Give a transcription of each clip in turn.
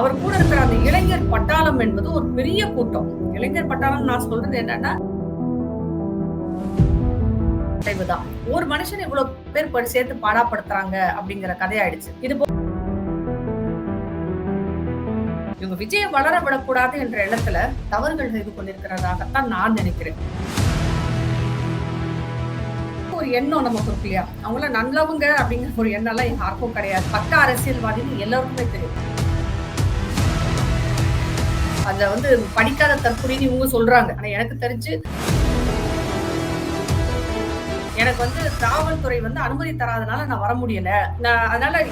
அவர் கூட இருக்கிற அந்த இளைஞர் பட்டாளம் என்பது ஒரு பெரிய கூட்டம். இளைஞர் பட்டாளம் நான் சொல்றது என்னன்னா தான் ஒரு மனுஷன் இவ்வளவு பேர் படி சேர்த்து பாடாப்படுத்துறாங்க அப்படிங்கிற கதையாயிடுச்சு. இது இவங்க விஜய வளர விடக்கூடாது என்ற எண்ணத்துல தவறுகள் செய்து கொண்டிருக்கிறதாகத்தான் நான் நினைக்கிறேன். ஒரு எண்ணம் நமக்கு இருக்கு இல்லையா? அவங்கள நல்லவங்க அப்படிங்கிற ஒரு எண்ணம் எல்லாம் யாருக்கும் கிடையாது. பக்க அரசியல்வாதின்னு எல்லாருக்குமே தெரியும். அதுல வந்து படிக்காத தற்கொலைன்னு இவங்க சொல்றாங்க. ஆனா எனக்கு தெரிஞ்சு எனக்கு வந்து காவல்துறை வந்து அனுமதி தராதனால நான் வர முடியல. நான் அதனால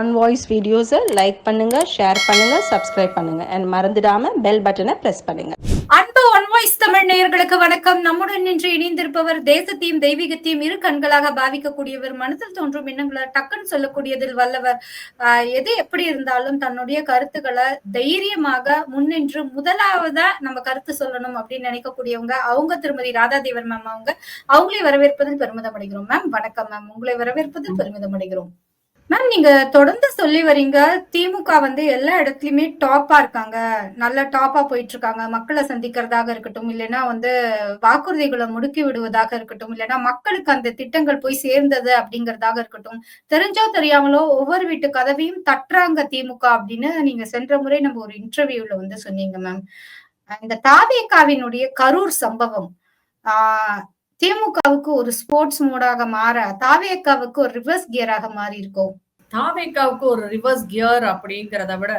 ஆன் வாய்ஸ் வீடியோஸை லைக் பண்ணுங்க ஷேர் பண்ணுங்க சப்ஸ்கிரைப் பண்ணுங்க. அண்ட் மறந்துடாம பெல் பட்டனை பிரஸ் பண்ணுங்க. அன்பு ஒன் வாய்ஸ் தமிழ் நேயர்களுக்கு வணக்கம். நம்முடன் இன்று இணைந்திருப்பவர் தேசத்தையும் தெய்வீகத்தையும் இரு கண்களாக பாவிக்கக்கூடியவர் மனதில் தோன்றும் எண்ணங்களை டக்குன்னு சொல்லக்கூடியதில் வல்லவர். ஆஹ் எது எப்படி இருந்தாலும் தன்னுடைய கருத்துக்களை தைரியமாக முன்னின்று முதலாவதா நம்ம கருத்து சொல்லணும் அப்படின்னு நினைக்கக்கூடியவங்க அவங்க திருமதி ராதாதேவர் மேம் அவங்க அவங்களை வரவேற்பதில் பெருமிதம் அடைகிறோம் மேம் வணக்கம் மேம் உங்களை வரவேற்பதில் பெருமிதம் அடைகிறோம். மேம் நீங்க தொடர்ந்து சொல்லி வரீங்க. திமுக வந்து எல்லா இடத்துலயுமே டாப்பா இருக்காங்க. நல்ல டாப்பா போயிட்டு இருக்காங்க மக்களை சந்திக்கிறதாக இருக்கட்டும் இல்லைன்னா வந்து வாக்குறுதிகளை முடுக்கி விடுவதாக இருக்கட்டும் இல்லைன்னா மக்களுக்கு அந்த திட்டங்கள் போய் சேர்ந்தது அப்படிங்கறதாக இருக்கட்டும். தெரிஞ்சோ தெரியாமலோ ஒவ்வொரு வீட்டு கதவையும் தட்டுறாங்க திமுக அப்படின்னு நீங்க சென்ற முறை நம்ம ஒரு இன்டர்வியூல வந்து சொன்னீங்க மேம் இந்த தாவேகாவினுடைய கரூர் சம்பவம் ஆஹ் திமுகவுக்கு ஒரு ஸ்போர்ட்ஸ் மோடாக மாற தாவேக்காவுக்கு ஒரு ரிவர்ஸ் கியராக மாறி இருக்கும் தாவேக்காவுக்கு ஒரு ரிவர்ஸ் கியர் அப்படிங்கிறத விட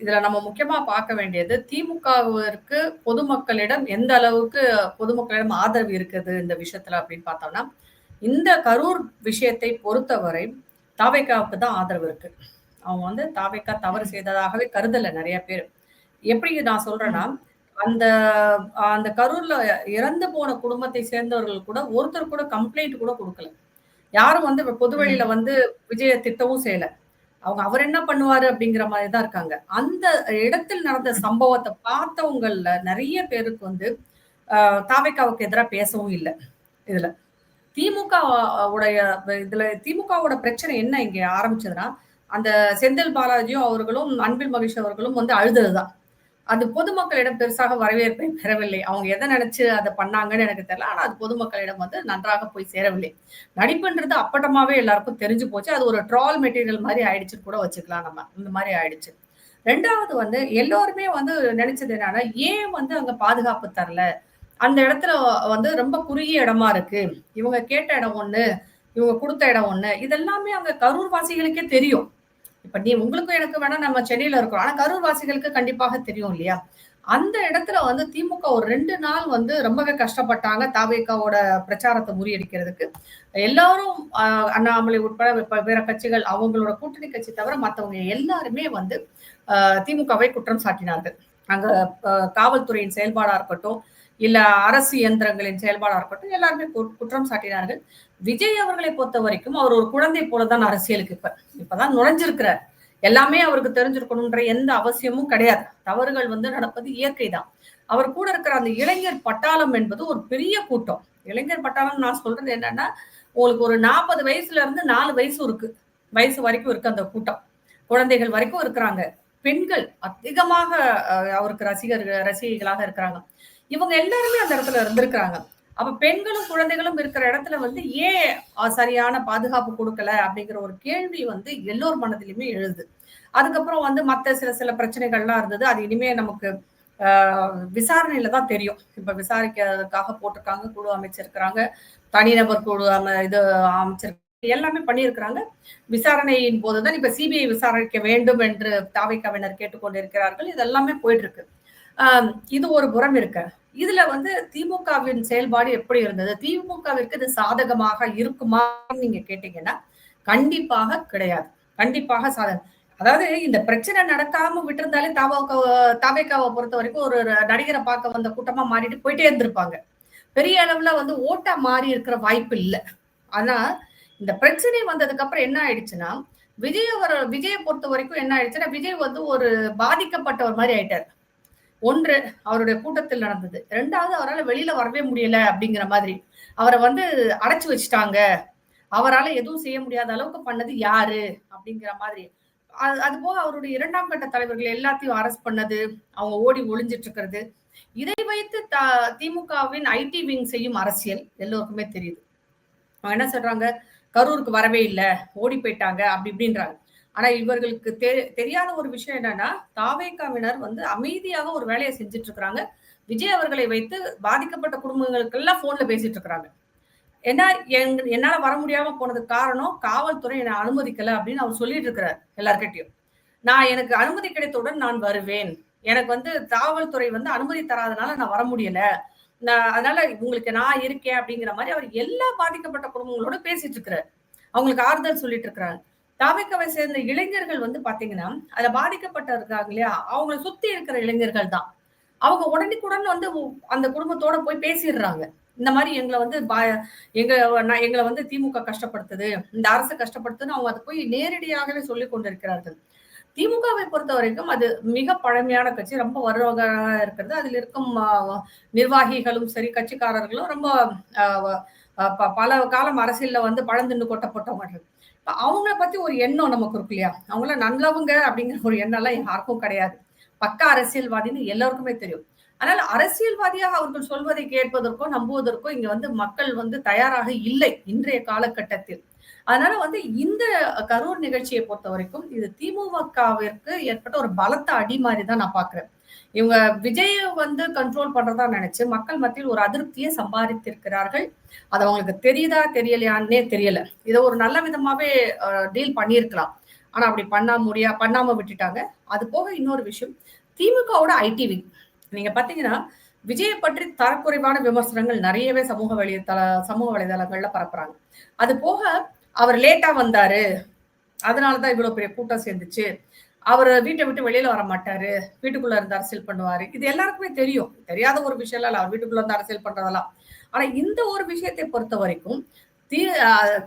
இதுல நம்ம முக்கியமா பார்க்க வேண்டியது திமுகவிற்கு பொதுமக்களிடம் எந்த அளவுக்கு பொதுமக்களிடம் ஆதரவு இருக்குது இந்த விஷயத்துல அப்படின்னு பார்த்தோம்னா இந்த கரூர் விஷயத்தை பொறுத்தவரை தாவேக்காவுக்கு தான் ஆதரவு இருக்கு. அவங்க வந்து தாவேக்கா தவறு செய்ததாகவே கருதல நிறைய பேர். எப்படி நான் சொல்றேன்னா அந்த அந்த கரூர்ல இறந்து போன குடும்பத்தை சேர்ந்தவர்கள் கூட ஒருத்தர் கூட கம்ப்ளைண்ட் கூட கொடுக்கல. யாரும் வந்து பொதுவெளியில வந்து விஜய திட்டவும் செய்யல. அவங்க அவர் என்ன பண்ணுவாரு அப்படிங்கிற மாதிரி தான் இருக்காங்க. அந்த இடத்தில் நடந்த சம்பவத்தை பார்த்தவங்கள்ல நிறைய பேருக்கு வந்து தாவேக்காவுக்கு எதிராக பேசவும் இல்லை இதுல. திமுக உடைய இதுல திமுகவோட பிரச்சனை என்ன இங்க ஆரம்பிச்சதுன்னா அந்த செந்தில் பாலாஜியும் அவர்களும் அன்பில் மகேஷ் அவர்களும் வந்து அழுததுதான். அது பொதுமக்களிடம் பெருசாக வரவேற்பை பெறவில்லை. அவங்க எதை நினைச்சு அதை பண்ணாங்கன்னு எனக்கு தெரியல. ஆனா அது பொதுமக்களிடம் வந்து நன்றாக போய் சேரவில்லை. நடிப்புன்றது அப்பட்டமாவே எல்லாருக்கும் தெரிஞ்சு போச்சு. அது ஒரு ட்ரால் மெட்டீரியல் மாதிரி ஆயிடுச்சு கூட வச்சுக்கலாம் நம்ம. இந்த மாதிரி ஆயிடுச்சு. ரெண்டாவது வந்து எல்லோருமே வந்து நினைச்சது என்னன்னா ஏன் வந்து அங்க பாதுகாப்பு தரல? அந்த இடத்துல வந்து ரொம்ப குறுகிய இடமா இருக்கு. இவங்க கேட்ட இடம் ஒண்ணு இவங்க கொடுத்த இடம் ஒண்ணு இதெல்லாமே அங்க கரூர் வாசிகளுக்கே தெரியும். இப்ப நீ உங்களுக்கும் எனக்கு வேணா நம்ம சென்னையில இருக்கோம். ஆனா கரூர் வாசிகளுக்கு கண்டிப்பாக தெரியும் இல்லையா? அந்த இடத்துல வந்து திமுக ஒரு ரெண்டு நாள் வந்து ரொம்பவே கஷ்டப்பட்டாங்க தாவேக்காவோட பிரச்சாரத்தை முறியடிக்கிறதுக்கு. எல்லாரும் அண்ணாமலை உட்பட வேற கட்சிகள் அவங்களோட கூட்டணி கட்சி தவிர மற்றவங்க எல்லாருமே வந்து திமுகவை குற்றம் சாட்டினார்கள். அங்க காவல்துறையின் செயல்பாடா இருக்கட்டும் இல்ல அரசு இயந்திரங்களின் செயல்பாடா இருக்கட்டும் எல்லாருமே குற்றம் சாட்டினார்கள். விஜய் அவர்களை பொறுத்த வரைக்கும் அவர் ஒரு குழந்தை போலதான் அரசியலுக்கு இப்ப. இப்பதான் நுழைஞ்சிருக்கிறார். எல்லாமே அவருக்கு தெரிஞ்சிருக்கணும்ன்ற எந்த அவசியமும் கிடையாது. தவறுகள் வந்து நடப்பது இயற்கை தான் அவர் கூட இருக்கிற அந்த இளைஞர் பட்டாளம் என்பது ஒரு பெரிய கூட்டம். இளைஞர் பட்டாளம் நான் சொல்றது என்னன்னா உங்களுக்கு ஒரு நாற்பது வயசுல இருந்து நாலு வயசு இருக்கு. வயசு வரைக்கும் இருக்கு அந்த கூட்டம். குழந்தைகள் வரைக்கும் இருக்கிறாங்க. பெண்கள் அதிகமாக அவருக்கு ரசிகர்கள் ரசிகைகளாக இருக்கிறாங்க. இவங்க எல்லாருமே அந்த இடத்துல இருந்திருக்கிறாங்க. அப்ப பெண்களும் குழந்தைகளும் இருக்கிற இடத்துல வந்து ஏன் சரியான பாதுகாப்பு கொடுக்கல அப்படிங்கிற ஒரு கேள்வி வந்து எல்லோர் மனதிலுமே எழுது. அதுக்கப்புறம் வந்து மற்ற சில சில பிரச்சனைகள்லாம் இருந்தது. அது இனிமே நமக்கு விசாரணையில தான் தெரியும். இப்ப விசாரிக்கிறதுக்காக போட்டிருக்காங்க குழு அமைச்சிருக்கிறாங்க தனிநபர் குழு அமை இது அமைச்சிருக்காங்க எல்லாமே பண்ணியிருக்கிறாங்க. விசாரணையின் போதுதான் இப்ப சிபிஐ விசாரிக்க வேண்டும் என்று தாவைக்காவினர் கேட்டுக்கொண்டிருக்கிறார்கள். இது எல்லாமே போயிட்டு இருக்கு. இது ஒரு புறம் இருக்கு. இதுல வந்து திமுகவின் செயல்பாடு எப்படி இருந்தது? திமுகவிற்கு இது சாதகமாக இருக்குமா நீங்க கேட்டீங்கன்னா கண்டிப்பாக கிடையாது. கண்டிப்பாக சாதகம். அதாவது இந்த பிரச்சனை நடக்காம விட்டிருந்தாலே தாவக தாவேக்காவை பொறுத்த வரைக்கும் ஒரு நடிகரை பார்க்க வந்த கூட்டமா மாறிட்டு போயிட்டே இருந்திருப்பாங்க. பெரிய அளவுல வந்து ஓட்டா மாறி இருக்கிற வாய்ப்பு இல்லை. ஆனா இந்த பிரச்சனை வந்ததுக்கு அப்புறம் என்ன ஆயிடுச்சுன்னா விஜய் விஜயை பொறுத்த வரைக்கும் என்ன ஆயிடுச்சுன்னா விஜய் வந்து ஒரு பாதிக்கப்பட்டவர் மாதிரி ஆயிட்டார். ஒன்று அவருடைய கூட்டத்தில் நடந்தது. ரெண்டாவது அவரால் வெளியில வரவே முடியல அப்படிங்கிற மாதிரி. அவரை வந்து அடைச்சு வச்சுட்டாங்க. அவரால் எதுவும் செய்ய முடியாத அளவுக்கு பண்ணது யாரு அப்படிங்கிற மாதிரி. அது அது போக அவருடைய இரண்டாம் கட்ட தலைவர்கள் எல்லாத்தையும் அரெஸ்ட் பண்ணது. அவங்க ஓடி ஒளிஞ்சிட்டு இருக்கிறது. இதை வைத்து த திமுகவின் ஐடி விங் செய்யும் அரசியல் எல்லோருக்குமே தெரியுது. அவங்க என்ன சொல்றாங்க? கரூருக்கு வரவே இல்லை. ஓடி போயிட்டாங்க. அப்படி இப்படின்றாங்க. ஆனா இவர்களுக்கு தெ தெரியாத ஒரு விஷயம் என்னன்னா தாவேக்காவினர் வந்து அமைதியாக ஒரு வேலையை செஞ்சுட்டு இருக்கிறாங்க விஜய் அவர்களை வைத்து பாதிக்கப்பட்ட குடும்பங்களுக்கெல்லாம் போன்ல பேசிட்டு இருக்கிறாங்க ஏன்னா எங்க- என்னால வர முடியாம போனதுக்கு காரணம் காவல்துறை என்னை அனுமதிக்கல அப்படின்னு அவர் சொல்லிட்டு இருக்கிறார் எல்லார்கிட்டையும். நான் எனக்கு அனுமதி கிடைத்தவுடன் நான் வருவேன். எனக்கு வந்து காவல்துறை வந்து அனுமதி தராதனால நான் வர முடியல. நான் அதனால உங்களுக்கு நான் இருக்கேன் அப்படிங்கிற மாதிரி அவர் எல்லா பாதிக்கப்பட்ட குடும்பங்களோட பேசிட்டு இருக்கிறார் அவங்களுக்கு ஆறுதல் சொல்லிட்டு இருக்கிறாங்க தாவேக்காவை சேர்ந்த இளைஞர்கள் வந்து பாத்தீங்கன்னா அதுல பாதிக்கப்பட்டிருக்காங்க இல்லையா? அவங்கள சுத்தி இருக்கிற இளைஞர்கள் தான். அவங்க உடனுக்குடன் வந்து அந்த குடும்பத்தோட போய் பேசிடுறாங்க. இந்த மாதிரி எங்களை வந்து பா- எங்க எங்களை வந்து திமுக கஷ்டப்படுத்துது இந்த அரசு கஷ்டப்படுத்துன்னு அவங்க அதை போய் நேரடியாகவே சொல்லி கொண்டிருக்கிறார்கள். திமுகவை பொறுத்த வரைக்கும் அது மிக பழமையான கட்சி ரொம்ப வருவாக இருக்கிறது. அதில் இருக்கும் நிர்வாகிகளும் சரி கட்சிக்காரர்களும் ரொம்ப ஆஹ், பல காலம் அரசியல்ல வந்து பழந்துண்டு கொட்டப்பட்டவர்கள். அவங்கள பத்தி ஒரு எண்ணம் நமக்கு இருக்கு இல்லையா? அவங்கள நல்லவங்க அப்படிங்கிற ஒரு எண்ணம்லாம் யாருக்கும் கிடையாது. பக்கா அரசியல்வாதின்னு எல்லாருக்குமே தெரியும். ஆனால் அரசியல்வாதியாக அவர்கள் சொல்வதை கேட்பதற்கோ நம்புவதற்கோ இங்க வந்து மக்கள் வந்து தயாராக இல்லை இன்றைய காலகட்டத்தில். அதனால வந்து இந்த கரூர் நிகழ்ச்சியை பொறுத்த வரைக்கும் இது திமுகவிற்கு ஏற்பட்ட ஒரு பலத்த அடி மாதிரி தான் நான் பாக்குறேன் இவங்க விஜய் வந்து கண்ட்ரோல் பண்றதா நினைச்சு மக்கள் மத்தியில் ஒரு அதிருப்தியை சம்பாதித்திருக்கிறார்கள். அது அவங்களுக்கு தெரியுதா தெரியலையான்னே தெரியல. இதை ஒரு நல்ல விதமாவே டீல் பண்ணியிருக்கலாம். ஆனா அப்படி பண்ணா முடியா பண்ணாம விட்டுட்டாங்க. அது போக இன்னொரு விஷயம் திமுகவோட ஐடி விங் நீங்க பாத்தீங்கன்னா விஜயை பற்றி தரக்குறைவான விமர்சனங்கள் நிறையவே சமூக வலைதள சமூக வலைதளங்கள்ல பரப்புறாங்க. அது போக அவர் லேட்டா வந்தாரு. அதனாலதான் இவ்வளவு பெரிய கூட்டம் சேர்ந்துச்சு. அவர் வீட்டை விட்டு வெளியில வர மாட்டாரு. வீட்டுக்குள்ள இருந்து அரசியல் பண்ணுவாரு. இது எல்லாருக்குமே தெரியும். தெரியாத ஒரு விஷயம் இல்ல. அவர் வீட்டுக்குள்ள இருந்து அரசியல் பண்றதெல்லாம். ஆனா இந்த ஒரு விஷயத்தை பொறுத்த வரைக்கும் தீ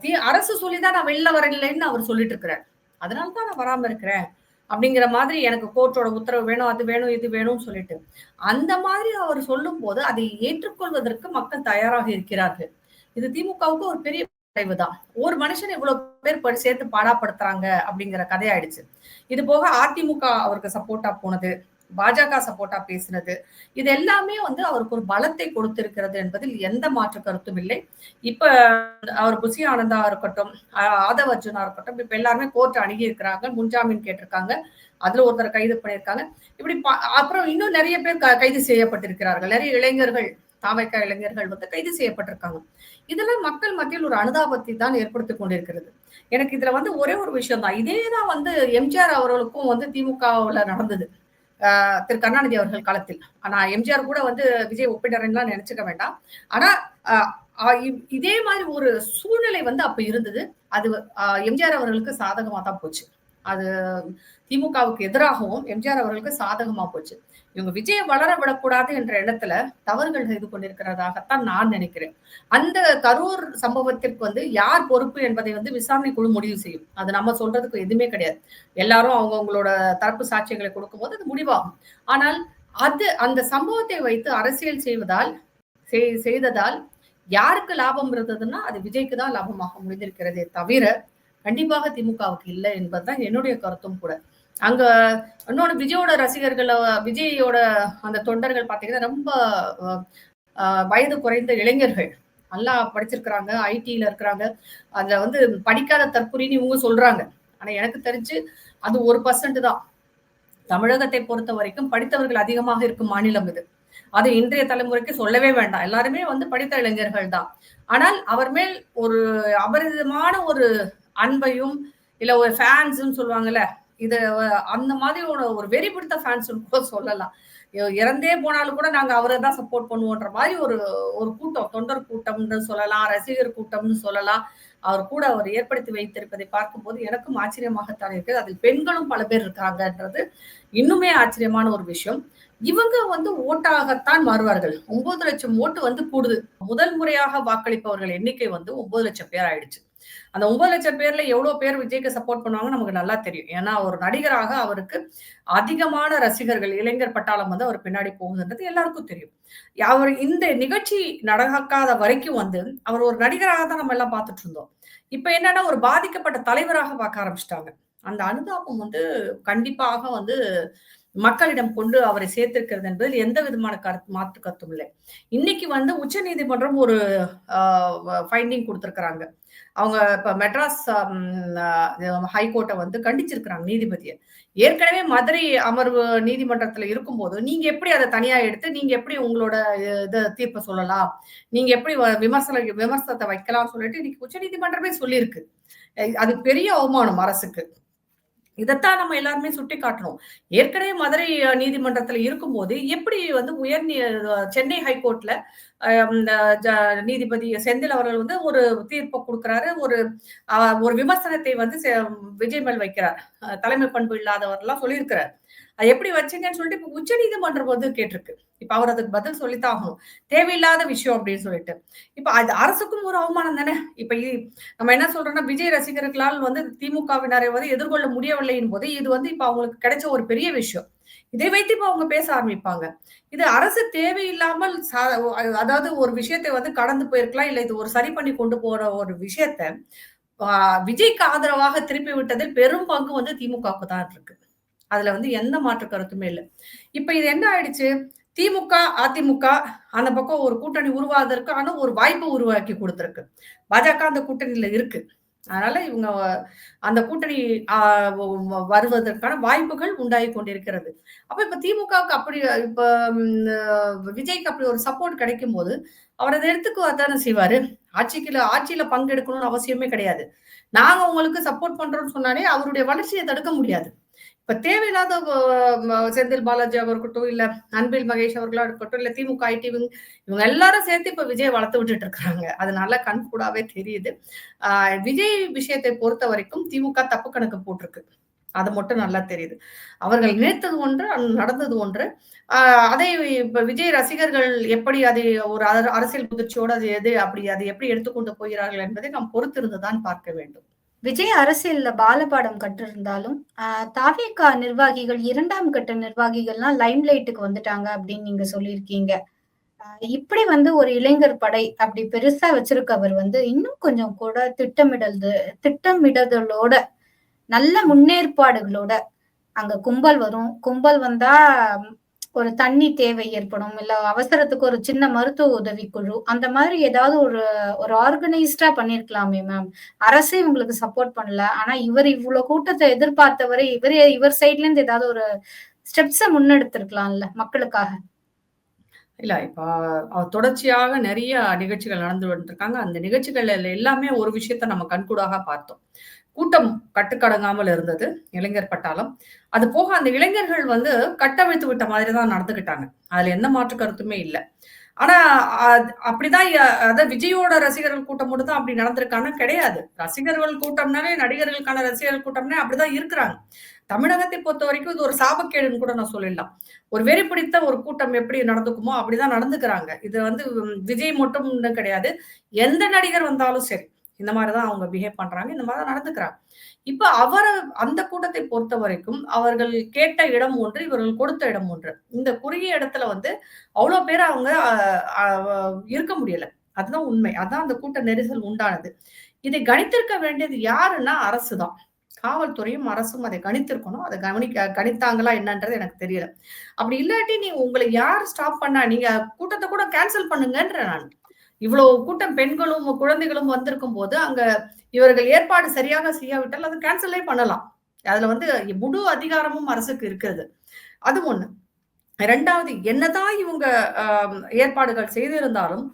தீ அரசு சொல்லிதான் நான் வெளில வரலைன்னு அவர் சொல்லிட்டு இருக்கிறார். அதனாலதான் நான் வராம இருக்கிறேன். அப்படிங்கிற மாதிரி எனக்கு கோர்ட்டோட உத்தரவு வேணும் அது வேணும் இது வேணும்னு சொல்லிட்டு அந்த மாதிரி அவர் சொல்லும் போது அதை ஏற்றுக்கொள்வதற்கு மக்கள் தயாராக இருக்கிறார்கள். இது திமுகவுக்கு ஒரு பெரிய தான். ஒரு மனுஷன் இவ்வளவு பேர் படி- சேர்த்து பாடாப்படுத்துறாங்க அப்படிங்கிற கதையாயிடுச்சு. இது போக அதிமுக அவருக்கு சப்போர்ட்டா போனது பாஜக சப்போர்ட்டா பேசினது இது எல்லாமே வந்து அவருக்கு ஒரு பலத்தை கொடுத்திருக்கிறது என்பதில் எந்த மாற்று கருத்தும் இல்லை. இப்ப அவர் புசி ஆனந்தா இருக்கட்டும் ஆதவ் அர்ஜுனா இருக்கட்டும் இப்ப எல்லாருமே கோர்ட் அணுகி இருக்கிறாங்க முன்ஜாமீன் கேட்டிருக்காங்க அதுல ஒருத்தரை கைது பண்ணியிருக்காங்க. இப்படி அப்புறம் இன்னும் நிறைய பேர் க- கைது செய்யப்பட்டிருக்கிறார்கள். நிறைய இளைஞர்கள் தாவைக்கா இளைஞர்கள் வந்து கைது செய்யப்பட்டிருக்காங்க. இதெல்லாம் மக்கள் மத்தியில் ஒரு அனுதாபத்தை தான் ஏற்படுத்தி கொண்டிருக்கிறது. எனக்கு இதுல வந்து ஒரே ஒரு விஷயம் தான். இதே தான் வந்து எம்ஜிஆர் அவர்களுக்கும் வந்து திமுகவுல நடந்தது. ஆஹ் திரு கருணாநிதி அவர்கள் காலத்தில். ஆனா எம்ஜிஆர் கூட வந்து விஜய் ஒப்பிடுறேன்லாம் நினைச்சுக்க வேண்டாம். ஆனா இ- இதே மாதிரி ஒரு சூழ்நிலை வந்து அப்ப இருந்தது. அது எம்ஜிஆர் அவர்களுக்கு சாதகமா தான் போச்சு. அது திமுகவுக்கு எதிராகவும் எம்ஜிஆர் அவர்களுக்கு சாதகமா போச்சு. இவங்க விஜயை வளர விடக்கூடாது என்ற இடத்துல தவறுகள் செய்து கொண்டிருக்கிறதாகத்தான் நான் நினைக்கிறேன். அந்த கரூர் சம்பவத்திற்கு வந்து யார் பொறுப்பு என்பதை வந்து விசாரணை குழு முடிவு செய்யும். அது நம்ம சொல்றதுக்கு எதுவுமே கிடையாது. எல்லாரும் அவங்கவுங்களோட தரப்பு சாட்சியங்களை கொடுக்கும்போது அது முடிவாகும். ஆனால் அது அந்த சம்பவத்தை வைத்து அரசியல் செய்வதால் செய்- செய்ததால் யாருக்கு லாபம் இருந்ததுன்னா அது விஜய்க்கு தான் லாபமாக முடிந்திருக்கிறதே தவிர கண்டிப்பாக திமுகவுக்கு இல்லை என்பதுதான் என்னுடைய கருத்தும் கூட. அங்க இன்னொன்னு விஜயோட ரசிகர்கள் விஜயோட அந்த தொண்டர்கள் பாத்தீங்கன்னா ரொம்ப வயது குறைந்த இளைஞர்கள். நல்லா படிச்சிருக்கிறாங்க ஐடில இருக்கிறாங்க. அதுல வந்து படிக்காத தற்கொலைன்னு இவங்க சொல்றாங்க. ஆனா எனக்கு தெரிஞ்சு அது ஒரு பர்சன்ட் தான். தமிழகத்தை பொறுத்த வரைக்கும் படித்தவர்கள் அதிகமாக இருக்கும் மாநிலம் இது. அது இன்றைய தலைமுறைக்கு சொல்லவே வேண்டாம். எல்லாருமே வந்து படித்த இளைஞர்கள் தான். ஆனால் அவர் மேல் ஒரு அபரிதமான ஒரு அன்பையும் இல்ல ஒரு ஃபேன்ஸ்ன்னு சொல்லுவாங்கல்ல இது அந்த மாதிரி ஒரு ஒரு வெறி பிடித்த ஃபேன்ஸ் கூட சொல்லலாம். இறந்தே போனாலும் கூட நாங்க அவரை தான் சப்போர்ட் பண்ணுவோன்ற மாதிரி ஒரு ஒரு கூட்டம் தொண்டர் கூட்டம்னு சொல்லலாம் ரசிகர் கூட்டம்னு சொல்லலாம். அவர் கூட அவர் ஏற்படுத்தி வைத்திருப்பதை பார்க்கும்போது எனக்கும் ஆச்சரியமாகத்தான் இருக்குது. அதில் பெண்களும் பல பேர் இருக்காங்கன்றது இன்னுமே ஆச்சரியமான ஒரு விஷயம். இவங்க வந்து ஓட்டாகத்தான் மாறுவார்கள். ஒன்பது லட்சம் ஓட்டு வந்து கூடுது. முதல் முறையாக வாக்களிப்பவர்கள் எண்ணிக்கை வந்து ஒன்பது லட்சம் பேர் ஆயிடுச்சு. அந்த ஒன்பது லட்சம் பேர்ல எவ்வளவு பேர் விஜய்க்கு சப்போர்ட் பண்ணுவாங்க நமக்கு நல்லா தெரியும். ஏன்னா ஒரு நடிகராக அவருக்கு அதிகமான ரசிகர்கள் இளைஞர் பட்டாளம் வந்து அவர் பின்னாடி போகுதுன்றது எல்லாருக்கும் தெரியும். அவர் இந்த நிகழ்ச்சி நடக்காத வரைக்கும் வந்து அவர் ஒரு நடிகராக தான் நம்ம எல்லாம் பார்த்துட்டு இருந்தோம். இப்ப என்னன்னா ஒரு பாதிக்கப்பட்ட தலைவராக பார்க்க ஆரம்பிச்சிட்டாங்க. அந்த அனுதாபம் வந்து கண்டிப்பாக வந்து மக்களிடம் கொண்டு அவரை சேர்த்திருக்கிறது என்பதில் எந்த விதமான கருத்து மாற்று கருத்தும் இல்லை. இன்னைக்கு வந்து உச்ச நீதிமன்றம் ஒரு ஃபைண்டிங் கொடுத்திருக்கிறாங்க. அவங்க இப்ப மெட்ராஸ் ஹைகோர்ட்டை வந்து கண்டிச்சிருக்கிறாங்க நீதிபதியை. ஏற்கனவே மதுரை அமர்வு நீதிமன்றத்துல இருக்கும்போது நீங்க எப்படி அதை தனியா எடுத்து நீங்க எப்படி உங்களோட இதை தீர்ப்பை சொல்லலாம்? நீங்க எப்படி வ- விமர்சன விமர்சனத்தை வைக்கலாம்னு சொல்லிட்டு இன்னைக்கு உச்ச நீதிமன்றமே சொல்லியிருக்கு. அது பெரிய அவமானம் அரசுக்கு. இதைத்தான் நம்ம எல்லாருமே சுட்டி காட்டணும். ஏற்கனவே மதுரை நீதிமன்றத்துல இருக்கும்போது எப்படி வந்து உயர் நீ- சென்னை ஹைகோர்ட்ல அஹ், ஜ- நீதிபதி செந்தில் அவர்கள் வந்து ஒரு தீர்ப்பை கொடுக்கிறாரு ஒரு ஒரு விமர்சனத்தை வந்து செ- விஜய் மேல் வைக்கிறார். தலைமை பண்பு இல்லாதவர் எல்லாம் சொல்லியிருக்கிறார். அது எப்படி வச்சுங்கன்னு சொல்லிட்டு இப்ப உச்ச நீதிமன்றம் வந்து கேட்டிருக்கு. இப்ப அவர் அதுக்கு பதில் சொல்லித்தான் ஆகணும். தேவையில்லாத விஷயம் அப்படின்னு சொல்லிட்டு. இப்ப அது அரசுக்கும் ஒரு அவமானம் தானே? இப்ப நம்ம என்ன சொல்றோம்னா விஜய் ரசிகர்களால் வந்து திமுகவினரை வந்து எதிர்கொள்ள முடியவில்லையின் போது இது வந்து இப்ப அவங்களுக்கு கிடைச்ச ஒரு பெரிய விஷயம். இதை வைத்து இப்ப அவங்க பேச ஆரம்பிப்பாங்க. இது அரசு தேவையில்லாமல் சா- அதாவது ஒரு விஷயத்தை வந்து கடந்து போயிருக்கலாம் இல்ல இது ஒரு சரி பண்ணி கொண்டு போற ஒரு விஷயத்த விஜய்க்கு ஆதரவாக திருப்பி விட்டதில் பெரும் பங்கு வந்து திமுகவுக்கு தான் இருக்கு. அதுல வந்து எந்த மாற்று கருத்துமே இல்லை. இப்ப இது என்ன ஆயிடுச்சு? திமுக அதிமுக அந்த பக்கம் ஒரு கூட்டணி உருவாவதற்கான ஒரு வாய்ப்பு உருவாக்கி கொடுத்துருக்கு. பாஜக அந்த கூட்டணியில இருக்கு. அதனால இவங்க அந்த கூட்டணி வ- வருவதற்கான வாய்ப்புகள் உண்டாகி கொண்டிருக்கிறது. அப்ப இப்ப திமுகவுக்கு அப்படி இப்ப விஜய்க்கு அப்படி ஒரு சப்போர்ட் கிடைக்கும் போது அவர் அதை எடுத்துக்கு தானே செய்வாரு? ஆட்சிக்குல ஆட்சியில பங்கெடுக்கணும்னு அவசியமே கிடையாது. நாங்க உங்களுக்கு சப்போர்ட் பண்றோம்னு சொன்னாலே அவருடைய வளர்ச்சியை தடுக்க முடியாது. இப்ப தேவையில்லாத செந்தில் பாலாஜி அவர் இருக்கட்டும் இல்ல அன்பில் மகேஷ் அவர்களா இருக்கட்டும் இல்ல திமுக ஐடி இவங்க எல்லாரும் சேர்த்து இப்ப விஜய் வளர்த்து விட்டுட்டு இருக்காங்க அது நல்லா கண் கூடாவே தெரியுது. ஆஹ் விஜய் விஷயத்தை பொறுத்த வரைக்கும் திமுக தப்பு கணக்கு போட்டிருக்கு. அது மட்டும் நல்லா தெரியுது. அவர்கள் நினைத்தது ஒன்று நடந்தது ஒன்று. அதை இப்ப விஜய் ரசிகர்கள் எப்படி அதை ஒரு அர- அரசியல் முதிர்ச்சியோடு அது எது அப்படி அதை எப்படி எடுத்துக்கொண்டு போகிறார்கள் என்பதை நாம் பொறுத்திருந்துதான் பார்க்க வேண்டும். விஜய் அரசியல்ல பாலபாடம் கற்றிருந்தாலும் ஆஹ் தாவேகா நிர்வாகிகள் இரண்டாம் கட்ட நிர்வாகிகள்லாம் லைம் லைட்டுக்கு வந்துட்டாங்க அப்படின்னு நீங்க சொல்லியிருக்கீங்க. இப்படி வந்து ஒரு இளைஞர் படை அப்படி பெருசா வச்சிருக்கவர் வந்து இன்னும் கொஞ்சம் கூட திட்டமிடல் திட்டமிடுதலோட நல்ல முன்னேற்பாடுகளோட அங்க கும்பல் வரும். கும்பல் வந்தா ஒரு தண்ணி தேவை ஏற்படும் இல்ல அவசரத்துக்கு ஒரு சின்ன மருத்துவ உதவி குழு அந்த மாதிரி ஏதாவது ஒரு ஒரு ஆர்கனைஸ்டா பண்ணிருக்கலாமே மேம் அரசே உங்களுக்கு சப்போர்ட் பண்ணல ஆனா இவர் இவ்வளவு கூட்டத்தை எதிர்பார்த்தவரை இவர் இவர் சைட்ல இருந்து ஏதாவது ஒரு ஸ்டெப்ஸ முன்னெடுத்திருக்கலாம்ல மக்களுக்காக. இல்ல இப்ப தொடர்ச்சியாக நிறைய நிகழ்ச்சிகள் நடந்து வந்துருக்காங்க. அந்த நிகழ்ச்சிகள் எல்லாமே ஒரு விஷயத்த நம்ம கண்கூடாக பார்த்தோம். கூட்டம் கட்டுக்கடங்காமல் இருந்தது இளைஞர் பட்டாளம். அது போக அந்த இளைஞர்கள் வந்து கட்டவிழ்த்து விட்ட மாதிரி தான் நடந்துகிட்டாங்க. அதுல எந்த மாற்று கருத்துமே இல்லை. ஆனா அப்படிதான் அதான் அதாவது விஜயோட ரசிகர்கள் கூட்டம் மட்டும் தான் அப்படி நடந்திருக்கானா கிடையாது. ரசிகர்கள் கூட்டம்னாலே நடிகர்களுக்கான ரசிகர்கள் கூட்டம்னே அப்படிதான் இருக்கிறாங்க. தமிழகத்தை பொறுத்த வரைக்கும் இது ஒரு சாபக்கேடுன்னு கூட நான் சொல்லிடலாம். ஒரு வெறி பிடித்த ஒரு கூட்டம் எப்படி நடந்துக்குமோ அப்படிதான் நடந்துக்கிறாங்க. இது வந்து விஜய் மட்டும் கிடையாது. எந்த நடிகர் வந்தாலும் சரி. இந்த மாதிரிதான் அவங்க பிஹேவ் பண்றாங்க இந்த மாதிரி தான் நடந்துக்கிறாங்க. இப்ப அவரை அந்த கூட்டத்தை பொறுத்த வரைக்கும் அவர்கள் கேட்ட இடம் ஒன்று இவர்கள் கொடுத்த இடம் ஒன்று. இந்த குறுகிய இடத்துல வந்து அவ்வளவு பேர் அவங்க இருக்க முடியல. அதுதான் உண்மை. அதான் அந்த கூட்ட நெரிசல் உண்டானது. இதை கணித்திருக்க வேண்டியது யாருன்னா அரசுதான். காவல்துறையும் அரசும் அதை கணித்திருக்கணும். அதை கவனிக்க கணித்தாங்களா என்னன்றது எனக்கு தெரியல. அப்படி இல்லாட்டி நீ உங்களை யார் ஸ்டாப் பண்ணா? நீங்க கூட்டத்தை கூட கேன்சல் பண்ணுங்கன்ற நான். இவ்வளவு கூட்டம் பெண்களும் குழந்தைகளும் வந்திருக்கும் போது அங்க இவர்கள் ஏற்பாடு சரியாக செய்யாவிட்டால் அது கேன்சலே பண்ணலாம். அதுல வந்து முழு அதிகாரமும் அரசுக்கு இருக்கிறது. அது ஒண்ணு. ரெண்டாவது என்னதான் இவங்க ஏற்பாடுகள் செய்திருந்தாலும்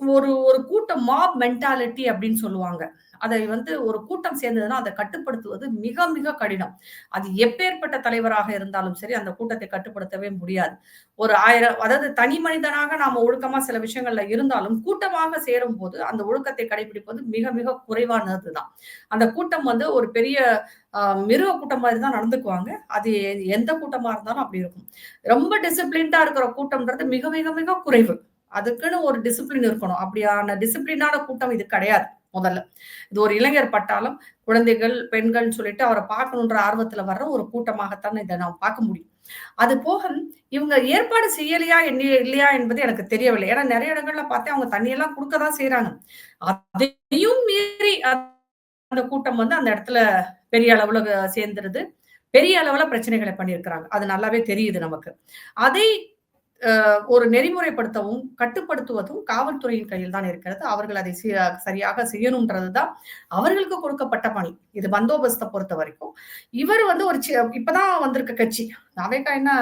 ஒரு ஒரு கூட்டம் மாப் மென்டாலிட்டி அப்படின்னு சொல்லுவாங்க. அதை வந்து ஒரு கூட்டம் சேர்ந்ததுன்னா அதை கட்டுப்படுத்துவது மிக மிக கடினம். அது எப்பேற்பட்ட தலைவராக இருந்தாலும் சரி அந்த கூட்டத்தை கட்டுப்படுத்தவே முடியாது. ஒரு ஆயிரம் அதாவது தனி மனிதனாக நாம ஒழுக்கமா சில விஷயங்கள்ல இருந்தாலும் கூட்டமாக சேரும் போது அந்த ஒழுக்கத்தை கடைபிடிப்பது மிக மிக குறைவானதுதான். அந்த கூட்டம் வந்து ஒரு பெரிய மிருக கூட்டம் மாதிரி தான் நடந்துக்குவாங்க. அது எந்த கூட்டமா இருந்தாலும் அப்படி இருக்கும். ரொம்ப டிசிப்ளின்டா இருக்கிற கூட்டம்ன்றது மிக மிக மிக குறைவு. அதுக்குன்னு ஒரு டிசிப்ளின் இருக்கணும். அப்படியான டிசிப்ளினான கூட்டம் இது கிடையாது. முதல்ல. இது ஒரு இளைஞர் பட்டாலும் குழந்தைகள் பெண்கள்னு சொல்லிட்டு அவரை பார்க்கணுன்ற ஆர்வத்துல வர்ற ஒரு கூட்டமாகத்தான் இதை நாம் பார்க்க முடியும். அது போக இவங்க ஏற்பாடு செய்யலையா என்ன இல்லையா என்பது எனக்கு தெரியவில்லை. ஏன்னா நிறைய இடங்கள்ல பார்த்தேன் அவங்க தண்ணியெல்லாம் கொடுக்கதான் செய்யறாங்க அதையும் மீறி அந்த கூட்டம் வந்து அந்த இடத்துல பெரிய அளவுல சேர்ந்துருது. பெரிய அளவுல பிரச்சனைகளை பண்ணியிருக்கிறாங்க. அது நல்லாவே தெரியுது நமக்கு. அதை ஒரு நெறிமுறைப்படுத்தவும் கட்டுப்படுத்துவதும் காவல்துறையின் கையில் தான் இருக்கிறது. அவர்கள் அதை சரியாக சரியாக செய்யணும்ன்றதுதான் அவர்களுக்கு கொடுக்கப்பட்ட பணி. இது பந்தோபஸ்தை பொறுத்த வரைக்கும். இவர் வந்து ஒரு இப்பதான் வந்திருக்க கட்சி. அவைக்கா என்ன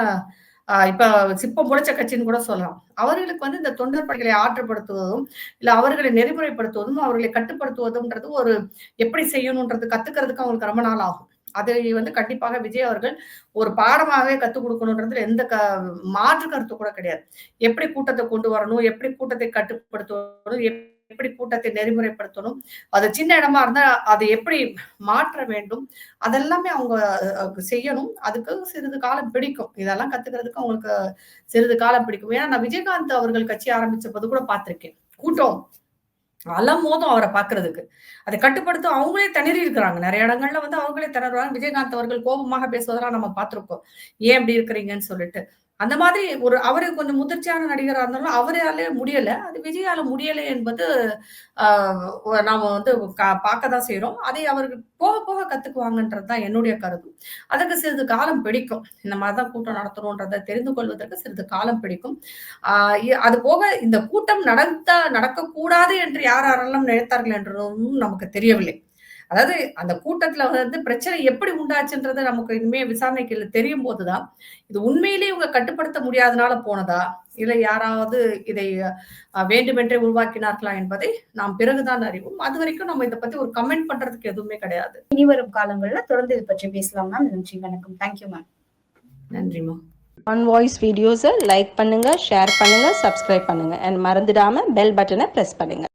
ஆஹ் இப்ப சிப்பம் புழைச்ச கட்சின்னு கூட சொல்லலாம். அவர்களுக்கு வந்து இந்த தொண்டர் பணிகளை ஆற்றுப்படுத்துவதும் இல்ல அவர்களை நெறிமுறைப்படுத்துவதும் அவர்களை கட்டுப்படுத்துவதும்ன்றது ஒரு எப்படி செய்யணும்ன்றது கத்துக்கிறதுக்கு அவங்களுக்கு ரொம்ப நாள் ஆகும். அதை வந்து கண்டிப்பாக விஜய் அவர்கள் ஒரு பாடமாகவே கற்றுக் கொடுக்கணுன்றதுல எந்த க மாற்று கருத்து கூட கிடையாது. எப்படி கூட்டத்தை கொண்டு வரணும் எப்படி கூட்டத்தை கட்டுப்படுத்தணும் எப்படி கூட்டத்தை நெறிமுறைப்படுத்தணும் அது சின்ன இடமா இருந்தா அதை எப்படி மாற்ற வேண்டும் அதெல்லாமே அவங்க செய்யணும். அதுக்கு சிறிது காலம் பிடிக்கும். இதெல்லாம் கத்துக்கிறதுக்கு அவங்களுக்கு சிறிது காலம் பிடிக்கும். ஏன்னா நான் விஜயகாந்த் அவர்கள் கட்சி ஆரம்பிச்ச போது கூட பார்த்திருக்கேன். கூட்டம். அலம் மோதும் அவரை பாக்குறதுக்கு அதை கட்டுப்படுத்த அவங்களே திணறி இருக்கிறாங்க. நிறைய இடங்கள்ல வந்து அவங்களே திணறுவாங்க. விஜயகாந்த் அவர்கள் கோபமாக பேசுவதெல்லாம் நம்ம பார்த்திருக்கோம். ஏன் அப்படி இருக்கிறீங்கன்னு சொல்லிட்டு. அந்த மாதிரி ஒரு அவரு கொஞ்சம் முதிர்ச்சியான நடிகராக இருந்தாலும் அவராலே முடியல. அது விஜயால முடியலை என்பது நாம வந்து பார்க்க தான் செய்யறோம் அதை அவர்கள் போக போக கத்துக்குவாங்கன்றது தான் என்னுடைய கருத்து. அதுக்கு சிறிது காலம் பிடிக்கும். இந்த மாதிரிதான் கூட்டம் நடத்தணும்ன்றதை தெரிந்து கொள்வதற்கு சிறிது காலம் பிடிக்கும். ஆஹ் அது போக இந்த கூட்டம் நடத்த நடக்கக்கூடாது என்று யார் யாரெல்லாம் நினைத்தார்கள் என்றதும் நமக்கு தெரியவில்லை. அதாவது அந்த கூட்டத்துல வந்து பிரச்சனை எப்படி உண்டாச்சுன்றது நமக்கு இனிமே விசாரணைக்கு தெரியும் போதுதான். இது உண்மையிலேயே இவங்க கட்டுப்படுத்த முடியாதனால போனதா? இல்ல யாராவது இதை வேண்டுமென்றே உருவாக்கினார்களா என்பதை நாம் பிறகுதான் அறிவோம். அது வரைக்கும் நம்ம இதை பத்தி ஒரு கமெண்ட் பண்றதுக்கு எதுவுமே கிடையாது. இனி வரும் காலங்கள்ல தொடர்ந்து இது பற்றி பேசலாம் மேம் நன்றி வணக்கம். தேங்க்யூ மேம் நன்றிமா ஆன் வாய்ஸ் வீடியோஸை லைக் பண்ணுங்கள் ஷேர் பண்ணுங்கள் சப்ஸ்கிரைப் பண்ணுங்கள் அண்ட் மறந்துடாமல் பெல் பட்டனை ப்ரெஸ் பண்ணுங்கள்